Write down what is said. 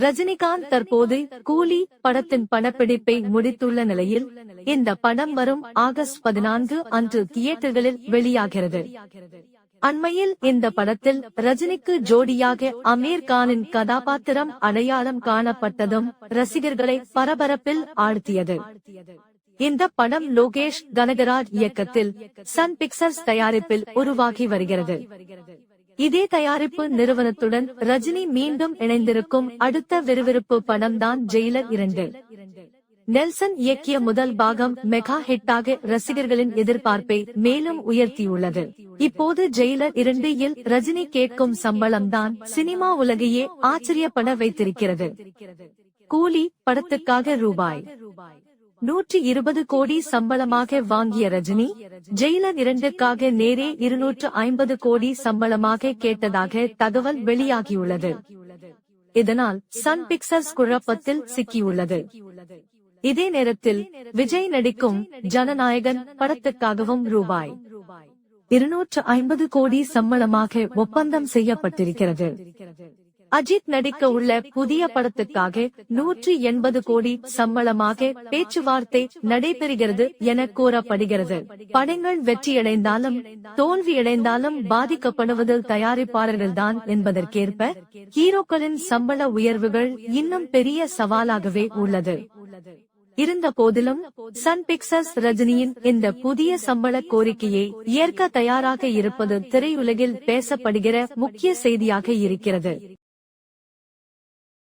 ரஜினிகாந்த் தற்போது கூலி படத்தின் படப்பிடிப்பை முடித்துள்ள நிலையில் இந்த படம் வரும் ஆகஸ்ட் பதினான்கு அன்று தியேட்டர்களில் வெளியாகிறது. அண்மையில் இந்த படத்தில் ரஜினிக்கு ஜோடியாக அமீர் கானின் கதாபாத்திரம் அடையாளம் காணப்பட்டதும் ரசிகர்களை பரபரப்பில் ஆழ்த்தியது. இந்த படம் லோகேஷ் கனகராஜ் இயக்கத்தில் சன் பிக்சர்ஸ் தயாரிப்பில் உருவாகி வருகிறது. இதே தயாரிப்பு நிறுவனத்துடன் ரஜினி மீண்டும் இணைந்திருக்கும் அடுத்த விறுவிறுப்பு படம்தான் ஜெயிலர் இரண்டு. நெல்சன் இயக்கிய முதல் பாகம் மெகா ஹிட்டாக ரசிகர்களின் எதிர்பார்ப்பை மேலும் உயர்த்தியுள்ளது. இப்போது ஜெயிலர் இரண்டில் ரஜினி கேட்கும் சம்பளம்தான் சினிமா உலகையே ஆச்சரியப்பட வைத்திருக்கிறது. கூலி படத்துக்காக ரூபாய். நூற்றி இருபது கோடி சம்பளமாக வாங்கிய ரஜினி ஜெயிலர் இரண்டுக்காக நேரே இருநூற்று ஐம்பது கோடி சம்பளமாக கேட்டதாக தகவல் வெளியாகியுள்ளது. இதனால் சன் பிக்சர்ஸ் குழப்பத்தில் சிக்கியுள்ளது. இதே நேரத்தில் விஜய் நடிக்கும் ஜனநாயகன் படத்துக்காகவும் ரூபாய் இருநூற்று ஐம்பது கோடி சம்பளமாக ஒப்பந்தம் செய்யப்பட்டிருக்கிறது. அஜித் நடிக்க உள்ள புதிய படத்துக்காக நூற்றி எண்பது கோடி சம்பளமாக பேச்சுவார்த்தை நடைபெறுகிறது என கூறப்படுகிறது. படங்கள் வெற்றியடைந்தாலும் தோல்வியடைந்தாலும் பாதிக்கப்படுவது தயாரிப்பாளர்கள்தான் என்பதற்கேற்ப ஹீரோக்களின் சம்பள உயர்வுகள் இன்னும் பெரிய சவாலாகவே உள்ளது. இருந்த போதிலும் சன் பிக்சர்ஸ் ரஜினியின் இந்த புதிய சம்பள கோரிக்கையை ஏற்க தயாராக இருப்பது திரையுலகில் பேசப்படுகிற முக்கிய செய்தியாக இருக்கிறது.